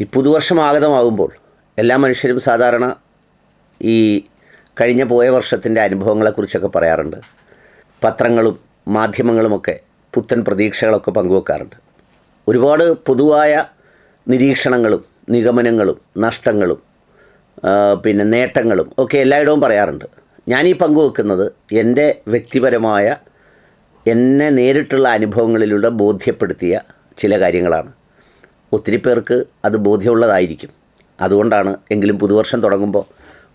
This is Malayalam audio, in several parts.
ഈ പുതുവർഷം ആഗതമാകുമ്പോൾ എല്ലാ മനുഷ്യരും സാധാരണ ഈ കഴിഞ്ഞ പോയ വർഷത്തിന്റെ അനുഭവങ്ങളെക്കുറിച്ചൊക്കെ പറയാറുണ്ട്. പത്രങ്ങളും മാധ്യമങ്ങളുമൊക്കെ പുത്തൻ പ്രതീക്ഷകളൊക്കെ പങ്കുവെക്കാറുണ്ട്. ഒരുപാട് പൊതുവായ നിരീക്ഷണങ്ങളും നിഗമനങ്ങളും നഷ്ടങ്ങളും പിന്നെ നേട്ടങ്ങളും ഒക്കെ എല്ലായിടവും പറയാറുണ്ട്. ഞാൻ ഈ പങ്കുവെക്കുന്നത് എന്റെ വ്യക്തിപരമായ എന്നെ നേരിട്ടുള്ള അനുഭവങ്ങളിലൂടെ ബോധ്യപ്പെടുത്തിയ ചില കാര്യങ്ങളാണ്. ഒത്തിരി പേർക്ക് അത് ബോധ്യമുള്ളതായിരിക്കും. അതുകൊണ്ടാണ് എങ്കിലും പുതുവർഷം തുടങ്ങുമ്പോൾ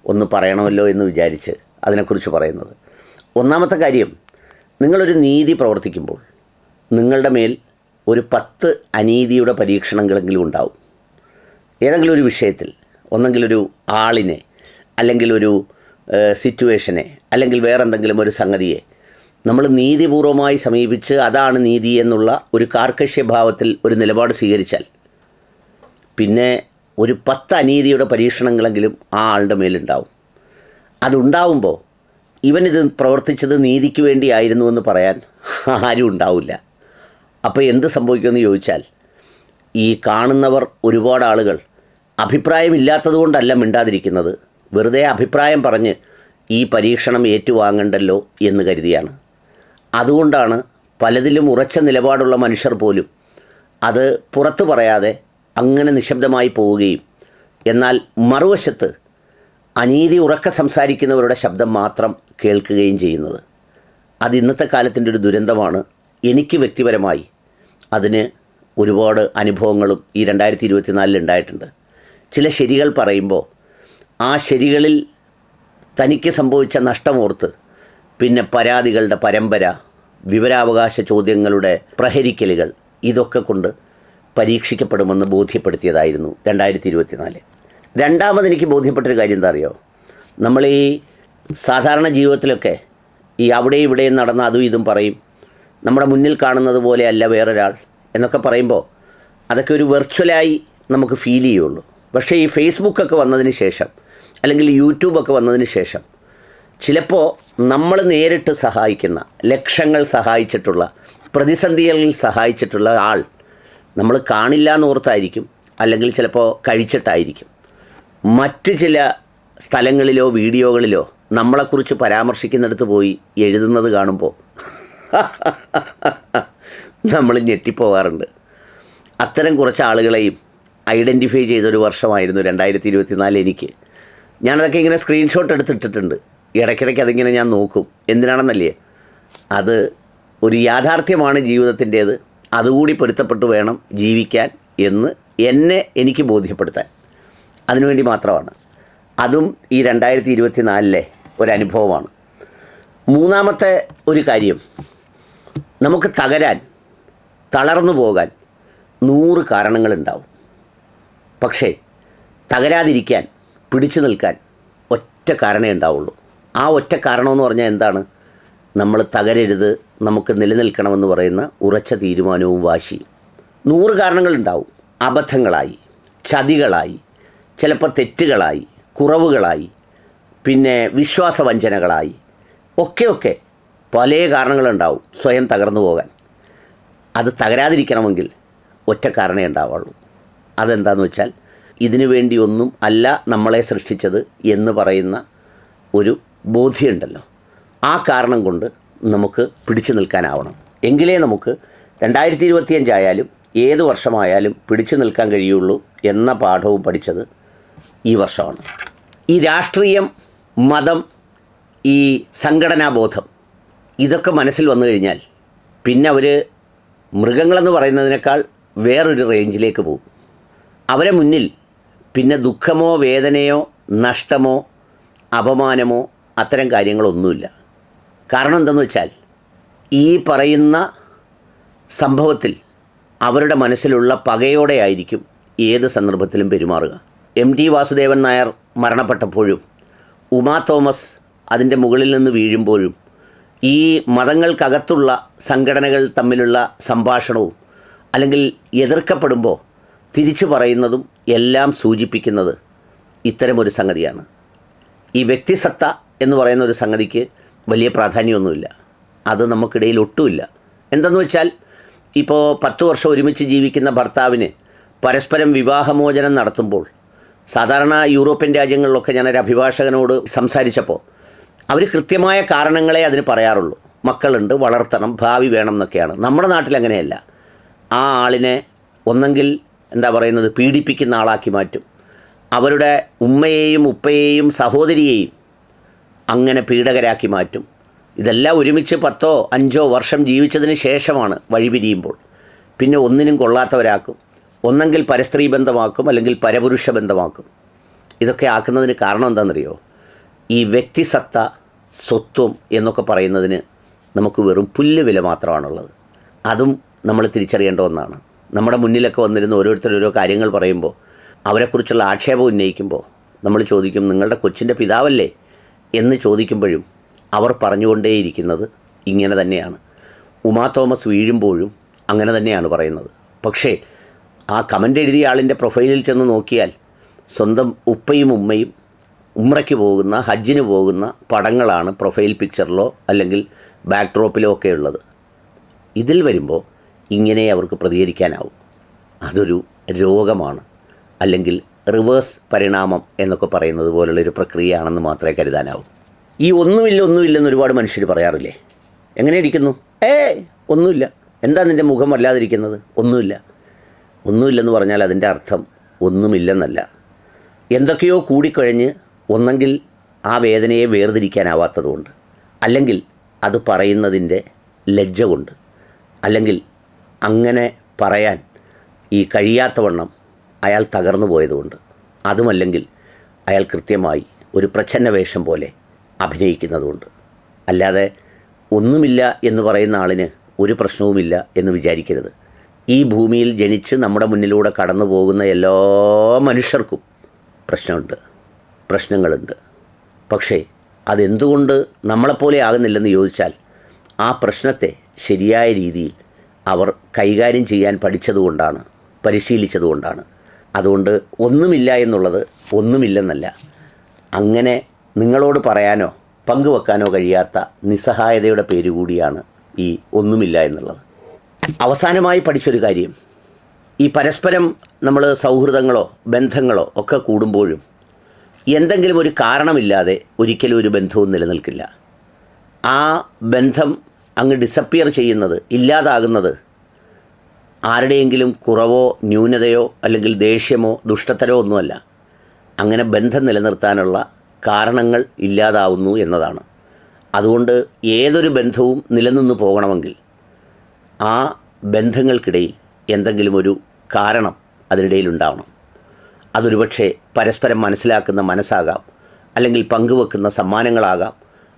ഒന്ന് പറയണമല്ലോ എന്ന് വിചാരിച്ച് അതിനെക്കുറിച്ച് പറയുന്നത്. ഒന്നാമത്തെ കാര്യം നിങ്ങളൊരു നീതി പ്രവർത്തിക്കുമ്പോൾ നിങ്ങളുടെ മേൽ ഒരു പത്ത് അനീതിയുടെ പരീക്ഷണങ്ങളെങ്കിലും ഉണ്ടാവും. ഏതെങ്കിലും ഒരു വിഷയത്തിൽ ഒന്നെങ്കിൽ ഒരു ആളിനെ അല്ലെങ്കിൽ ഒരു സിറ്റുവേഷനെ അല്ലെങ്കിൽ വേറെ എന്തെങ്കിലും ഒരു സംഗതിയെ നമ്മൾ നീതിപൂർവമായി സമീപിച്ച് അതാണ് നീതി എന്നുള്ള ഒരു കാർക്കശ്യഭാവത്തിൽ ഒരു നിലപാട് സ്വീകരിച്ചാൽ പിന്നെ ഒരു പത്ത് അനീതിയുടെ പരീക്ഷണങ്ങളെങ്കിലും ആ ആളുടെ മേലുണ്ടാവും. അതുണ്ടാവുമ്പോൾ ഇവനിത് പ്രവർത്തിച്ചത് നീതിക്ക് വേണ്ടിയായിരുന്നു എന്ന് പറയാൻ ആരും ഉണ്ടാവില്ല. അപ്പോൾ എന്ത് സംഭവിക്കുമെന്ന് ചോദിച്ചാൽ ഈ കാണുന്നവർ ഒരുപാട് ആളുകൾ അഭിപ്രായമില്ലാത്തതുകൊണ്ടല്ല മിണ്ടാതിരിക്കുന്നത്. വെറുതെ അഭിപ്രായം പറഞ്ഞ് ഈ പരീക്ഷണം ഏറ്റുവാങ്ങണ്ടല്ലോ എന്ന് കരുതിയാണ്. അതുകൊണ്ടാണ് പലതിലും ഉറച്ച നിലപാടുള്ള മനുഷ്യർ പോലും അത് പുറത്തു പറയാതെ അങ്ങനെ നിശബ്ദമായി പോവുകയും. എന്നാൽ മറുവശത്ത് അനീതി ഉറക്ക സംസാരിക്കുന്നവരുടെ ശബ്ദം മാത്രം കേൾക്കുകയും ചെയ്യുന്നത്. അത് ഇന്നത്തെ കാലത്തിന്റെ ഒരു ദുരന്തമാണ്. എനിക്ക് വ്യക്തിപരമായി അതിന് ഒരുപാട് അനുഭവങ്ങളും ഈ രണ്ടായിരത്തി ഇരുപത്തിനാലിൽ ഉണ്ടായിട്ടുണ്ട്. ചില ശരികൾ പറയുമ്പോൾ ആ ശരികളിൽ തനിക്ക് സംഭവിച്ച നഷ്ടമോർത്ത് പിന്നെ പരാതികളുടെ പരമ്പര വിവരാവകാശ ചോദ്യങ്ങളുടെ പ്രഹരിക്കലുകൾ ഇതൊക്കെ കൊണ്ട് പരീക്ഷിക്കപ്പെടുമെന്ന് ബോധ്യപ്പെടുത്തിയതായിരുന്നു രണ്ടായിരത്തി ഇരുപത്തിനാല് രണ്ടാമത് എനിക്ക് ബോധ്യപ്പെട്ടൊരു കാര്യം എന്താ അറിയോ? നമ്മൾ ഈ സാധാരണ ജീവിതത്തിലൊക്കെ ഈ അവിടെയും ഇവിടെയും നടന്ന അതും ഇതും പറയും. നമ്മുടെ മുന്നിൽ കാണുന്നത് പോലെ അല്ല വേറൊരാൾ എന്നൊക്കെ പറയുമ്പോൾ അതൊക്കെ ഒരു വെർച്വലായി നമുക്ക് ഫീൽ ചെയ്യുള്ളൂ. പക്ഷേ ഈ ഫേസ്ബുക്കൊക്കെ വന്നതിന് ശേഷം അല്ലെങ്കിൽ യൂട്യൂബൊക്കെ വന്നതിന് ശേഷം ചിലപ്പോൾ നമ്മൾ നേരിട്ട് സഹായിക്കുന്ന ലക്ഷങ്ങൾ സഹായിച്ചിട്ടുള്ള പ്രതിസന്ധികളിൽ സഹായിച്ചിട്ടുള്ള ആൾ നമ്മൾ കാണില്ല എന്നോർത്തായിരിക്കും അല്ലെങ്കിൽ ചിലപ്പോൾ കഴിച്ചിട്ടായിരിക്കും. മറ്റ് ചില സ്ഥലങ്ങളിലോ വീഡിയോകളിലോ നമ്മളെക്കുറിച്ച് പരാമർശിക്കുന്നിടത്ത് പോയി എഴുതുന്നത് കാണുമ്പോൾ നമ്മൾ ഞെട്ടിപ്പോകാറുണ്ട് അത്തരം കുറച്ച് ആളുകളെയും ഐഡന്റിഫൈ ചെയ്തൊരു വർഷമായിരുന്നു രണ്ടായിരത്തി ഇരുപത്തിനാല് എനിക്ക്. ഞാനതൊക്കെ ഇങ്ങനെ സ്ക്രീൻഷോട്ട് എടുത്തിട്ടിട്ടുണ്ട്. ഇടയ്ക്കിടയ്ക്ക് അതിങ്ങനെ ഞാൻ നോക്കും. എന്തിനാണെന്നല്ലേ? അത് ഒരു യാഥാർത്ഥ്യമാണ് ജീവിതത്തിന്റേത്. അതുകൂടി പൊരുത്തപ്പെട്ട് വേണം ജീവിക്കാൻ എന്ന് എന്നെ എനിക്ക് ബോധ്യപ്പെടുത്താൻ. അതിനുവേണ്ടി മാത്രമാണ്. അതും ഈ രണ്ടായിരത്തി ഇരുപത്തി നാലിലെ ഒരനുഭവമാണ്. മൂന്നാമത്തെ ഒരു കാര്യം നമുക്ക് തകരാൻ തളർന്നു പോകാൻ നൂറ് കാരണങ്ങളുണ്ടാവും. പക്ഷേ തകരാതിരിക്കാൻ പിടിച്ചു നിൽക്കാൻ ഒറ്റ കാരണമേ ഉണ്ടാവുള്ളൂ. ആ ഒറ്റ കാരണമെന്ന് പറഞ്ഞാൽ എന്താണ്? നമ്മൾ തകരരുത് നമുക്ക് നിലനിൽക്കണമെന്ന് പറയുന്ന ഉറച്ച തീരുമാനവും വാശി. നൂറ് കാരണങ്ങളുണ്ടാവും. അബദ്ധങ്ങളായി ചതികളായി ചിലപ്പോൾ തെറ്റുകളായി കുറവുകളായി പിന്നെ വിശ്വാസവഞ്ചനകളായി. ഒക്കെ ഒക്കെ പല കാരണങ്ങളുണ്ടാവും സ്വയം തകർന്നു പോകാൻ. അത് തകരാതിരിക്കണമെങ്കിൽ ഒറ്റ കാരണേ ഉണ്ടാവുള്ളൂ. അതെന്താണെന്ന് വെച്ചാൽ ഇതിനു വേണ്ടിയൊന്നും അല്ല നമ്മളെ സൃഷ്ടിച്ചത് എന്ന് പറയുന്ന ഒരു ബോധ്യമുണ്ടല്ലോ. ആ കാരണം കൊണ്ട് നമുക്ക് പിടിച്ചു നിൽക്കാനാവണം. എങ്കിലേ നമുക്ക് രണ്ടായിരത്തി ഇരുപത്തിയഞ്ചായാലും ഏത് വർഷമായാലും പിടിച്ചു നിൽക്കാൻ കഴിയുള്ളൂ എന്ന പാഠവും പഠിച്ചത് ഈ വർഷമാണ്. ഈ രാഷ്ട്രീയം മതം ഈ സംഘടനാബോധം ഇതൊക്കെ മനസ്സിൽ വന്നു കഴിഞ്ഞാൽ പിന്നെ അവർ മൃഗങ്ങളെന്ന് പറയുന്നതിനേക്കാൾ വേറൊരു റേഞ്ചിലേക്ക് പോകും. അവരെ മുന്നിൽ പിന്നെ ദുഃഖമോ വേദനയോ നഷ്ടമോ അപമാനമോ അത്തരം കാര്യങ്ങളൊന്നുമില്ല. കാരണം എന്തെന്ന് വെച്ചാൽ ഈ പറയുന്ന സംഭവത്തിൽ അവരുടെ മനസ്സിലുള്ള പകയോടെ ആയിരിക്കും ഏത് സന്ദർഭത്തിലും പെരുമാറുക. എം ടി വാസുദേവൻ നായർ മരണപ്പെട്ടപ്പോഴും ഉമാ തോമസ് അതിന്റെ മുകളിൽ നിന്ന് വീഴുമ്പോഴും ഈ മതങ്ങൾക്കകത്തുള്ള സംഘടനകൾ തമ്മിലുള്ള സംഭാഷണവും അല്ലെങ്കിൽ എതിർക്കപ്പെടുമ്പോൾ തിരിച്ചു പറയുന്നതും എല്ലാം സൂചിപ്പിക്കുന്നത് ഇത്തരമൊരു സംഗതിയാണ്. ഈ വ്യക്തിസത്ത എന്ന് പറയുന്ന ഒരു സംഗതിക്ക് വലിയ പ്രാധാന്യമൊന്നുമില്ല. അത് നമുക്കിടയിൽ ഒട്ടുമില്ല. എന്തെന്ന് വെച്ചാൽ ഇപ്പോൾ പത്ത് വർഷം ഒരുമിച്ച് ജീവിക്കുന്ന ഭർത്താവിന് പരസ്പരം വിവാഹമോചനം നടത്തുമ്പോൾ സാധാരണ യൂറോപ്യൻ രാജ്യങ്ങളിലൊക്കെ ഞാനൊരു അഭിഭാഷകനോട് സംസാരിച്ചപ്പോൾ അവർ കൃത്യമായ കാരണങ്ങളെ അതിന് പറയാറുള്ളൂ. മക്കളുണ്ട് വളർത്തണം ഭാവി വേണം എന്നൊക്കെയാണ്. നമ്മുടെ നാട്ടിൽ അങ്ങനെയല്ല. ആ ആളിനെ ഒന്നെങ്കിൽ എന്താ പറയുന്നത് പീഡിപ്പിക്കുന്ന ആളാക്കി മാറ്റും. അവരുടെ ഉമ്മയെയും ഉപ്പയെയും സഹോദരിയെയും അങ്ങനെ പീഡകരാക്കി മാറ്റും. ഇതെല്ലാം ഒരുമിച്ച് പത്തോ അഞ്ചോ വർഷം ജീവിച്ചതിന് ശേഷമാണ് വഴിപിരിയുമ്പോൾ. പിന്നെ ഒന്നിനും കൊള്ളാത്തവരാക്കും. ഒന്നെങ്കിൽ പരസ്ത്രീ ബന്ധമാക്കും അല്ലെങ്കിൽ പരപുരുഷ ബന്ധമാക്കും ഇതൊക്കെ ആക്കുന്നതിന് കാരണം എന്താണെന്നറിയോ? ഈ വ്യക്തിസത്ത സ്വത്വം എന്നൊക്കെ പറയുന്നതിന് നമുക്ക് വെറും പുല്ല് വില മാത്രമാണുള്ളത്. അതും നമ്മൾ തിരിച്ചറിയേണ്ട ഒന്നാണ്. നമ്മുടെ മുന്നിലൊക്കെ വന്നിരുന്ന ഓരോരുത്തർ ഓരോ കാര്യങ്ങൾ പറയുമ്പോൾ അവരെക്കുറിച്ചുള്ള ആക്ഷേപം ഉന്നയിക്കുമ്പോൾ നമ്മൾ ചോദിക്കും നിങ്ങളുടെ കൊച്ചിന്റെ പിതാവല്ലേ? എന്ന് ചോദിക്കുമ്പോഴും അവർ പറഞ്ഞുകൊണ്ടേയിരിക്കുന്നത് ഇങ്ങനെ തന്നെയാണ്. ഉമാ തോമസ് വീഴുമ്പോഴും അങ്ങനെ തന്നെയാണ് പറയുന്നത്. പക്ഷേ ആ കമന്റ് എഴുതിയ ആളിന്റെ പ്രൊഫൈലിൽ ചെന്ന് നോക്കിയാൽ സ്വന്തം ഉപ്പയും ഉമ്മയും ഉമ്രയ്ക്ക് പോകുന്ന ഹജ്ജിന് പോകുന്ന പടങ്ങളാണ് പ്രൊഫൈൽ പിക്ചറിലോ അല്ലെങ്കിൽ ബാക്ക്ഡ്രോപ്പിലോ ഒക്കെ ഉള്ളത്. ഇതിൽ വരുമ്പോൾ ഇങ്ങനെ അവർക്ക് പ്രതികരിക്കാനാവും. അതൊരു രോഗമാണ്. അല്ലെങ്കിൽ റിവേഴ്സ് പരിണാമം എന്നൊക്കെ പറയുന്നത് പോലുള്ളൊരു പ്രക്രിയയാണെന്ന് മാത്രമേ കരുതാനാവൂ. ഈ ഒന്നുമില്ല ഒന്നുമില്ലെന്ന് ഒരുപാട് മനുഷ്യർ പറയാറില്ലേ? എങ്ങനെ ഇരിക്കുന്നു ഏ ഒന്നുമില്ല. എന്താ നിന്റെ മുഖം വല്ലാതിരിക്കുന്നത്? ഒന്നുമില്ല. ഒന്നുമില്ലെന്ന് പറഞ്ഞാൽ അതിന്റെ അർത്ഥം ഒന്നുമില്ലെന്നല്ല. എന്തൊക്കെയോ കൂടിക്കഴിഞ്ഞ് ഒന്നെങ്കിൽ ആ വേദനയെ വേർതിരിക്കാനാവാത്തതുകൊണ്ട് അല്ലെങ്കിൽ അത് പറയുന്നതിന്റെ ലജ്ജ കൊണ്ട് അല്ലെങ്കിൽ അങ്ങനെ പറയാൻ ഈ കഴിയാത്തവണ്ണം അയാൾ തകർന്നു പോയതുകൊണ്ട് അതുമല്ലെങ്കിൽ അയാൾ കൃത്യമായി ഒരു പ്രച്ഛന്ന വേഷം പോലെ അഭിനയിക്കുന്നതുകൊണ്ട്. അല്ലാതെ ഒന്നുമില്ല എന്ന് പറയുന്ന ആളിന് ഒരു പ്രശ്നവുമില്ല എന്ന് വിചാരിക്കരുത്. ഈ ഭൂമിയിൽ ജനിച്ച് നമ്മുടെ മുന്നിലൂടെ കടന്നു പോകുന്ന എല്ലാ മനുഷ്യർക്കും പ്രശ്നമുണ്ട് പ്രശ്നങ്ങളുണ്ട്. പക്ഷേ അതെന്തുകൊണ്ട് നമ്മളെപ്പോലെ ആകുന്നില്ലെന്ന് ചോദിച്ചാൽ ആ പ്രശ്നത്തെ ശരിയായ രീതിയിൽ അവർ കൈകാര്യം ചെയ്യാൻ പഠിച്ചതുകൊണ്ടാണ് പരിശീലിച്ചതുകൊണ്ടാണ്. അതുകൊണ്ട് ഒന്നുമില്ല എന്നുള്ളത് ഒന്നുമില്ലെന്നല്ല. അങ്ങനെ നിങ്ങളോട് പറയാനോ പങ്കുവെക്കാനോ കഴിയാത്ത നിസ്സഹായതയുടെ പേര് കൂടിയാണ് ഈ ഒന്നുമില്ല എന്നുള്ളത്. അവസാനമായി പഠിച്ചൊരു കാര്യം. ഈ പരസ്പരം നമ്മൾ സൗഹൃദങ്ങളോ ബന്ധങ്ങളോ ഒക്കെ കൂടുമ്പോഴും എന്തെങ്കിലും ഒരു കാരണമില്ലാതെ ഒരിക്കലും ഒരു ബന്ധവും നിലനിൽക്കില്ല. ആ ബന്ധം അങ്ങ് ഡിസപ്പിയർ ചെയ്യുന്നത് ഇല്ലാതാകുന്നത് ആരുടെയെങ്കിലും കുറവോ ന്യൂനതയോ അല്ലെങ്കിൽ ദേഷ്യമോ ദുഷ്ടത്തരോ ഒന്നുമല്ല. അങ്ങനെ ബന്ധം നിലനിർത്താനുള്ള കാരണങ്ങൾ ഇല്ലാതാവുന്നു എന്നതാണ്. അതുകൊണ്ട് ഏതൊരു ബന്ധവും നിലനിന്ന് പോകണമെങ്കിൽ ആ ബന്ധങ്ങൾക്കിടയിൽ എന്തെങ്കിലും ഒരു കാരണം അതിനിടയിൽ ഉണ്ടാവണം. അതൊരുപക്ഷെ പരസ്പരം മനസ്സിലാക്കുന്ന മനസ്സാകാം അല്ലെങ്കിൽ പങ്കുവെക്കുന്ന സമ്മാനങ്ങളാകാം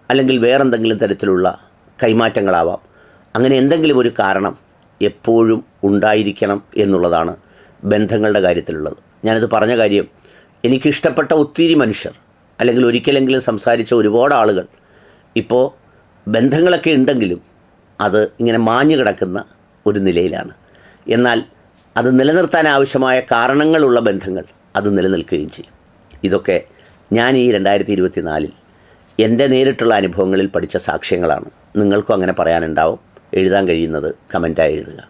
അല്ലെങ്കിൽ വേറെന്തെങ്കിലും തരത്തിലുള്ള കൈമാറ്റങ്ങളാവാം. അങ്ങനെ എന്തെങ്കിലും ഒരു കാരണം എപ്പോഴും ഉണ്ടായിരിക്കണം എന്നുള്ളതാണ് ബന്ധങ്ങളുടെ കാര്യത്തിലുള്ളത്. ഞാനിത് പറഞ്ഞ കാര്യം എനിക്കിഷ്ടപ്പെട്ട ഒത്തിരി മനുഷ്യർ അല്ലെങ്കിൽ ഒരിക്കലെങ്കിലും സംസാരിച്ച ഒരുപാട് ആളുകൾ ഇപ്പോൾ ബന്ധങ്ങളൊക്കെ ഉണ്ടെങ്കിലും അത് ഇങ്ങനെ മാഞ്ഞു കിടക്കുന്ന ഒരു നിലയിലാണ്. എന്നാൽ അത് നിലനിർത്താൻ ആവശ്യമായ കാരണങ്ങളുള്ള ബന്ധങ്ങൾ അത് നിലനിൽക്കുകയും ചെയ്യും. ഇതൊക്കെ ഞാൻ ഈ രണ്ടായിരത്തി ഇരുപത്തി നാലിൽ എന്റെ നേരിട്ടുള്ള അനുഭവങ്ങളിൽ പഠിച്ച സാക്ഷ്യങ്ങളാണ്. നിങ്ങൾക്കും അങ്ങനെ പറയാനുണ്ടാവും. എഴുതാൻ കഴിയുന്നത് കമന്റായി എഴുതുക.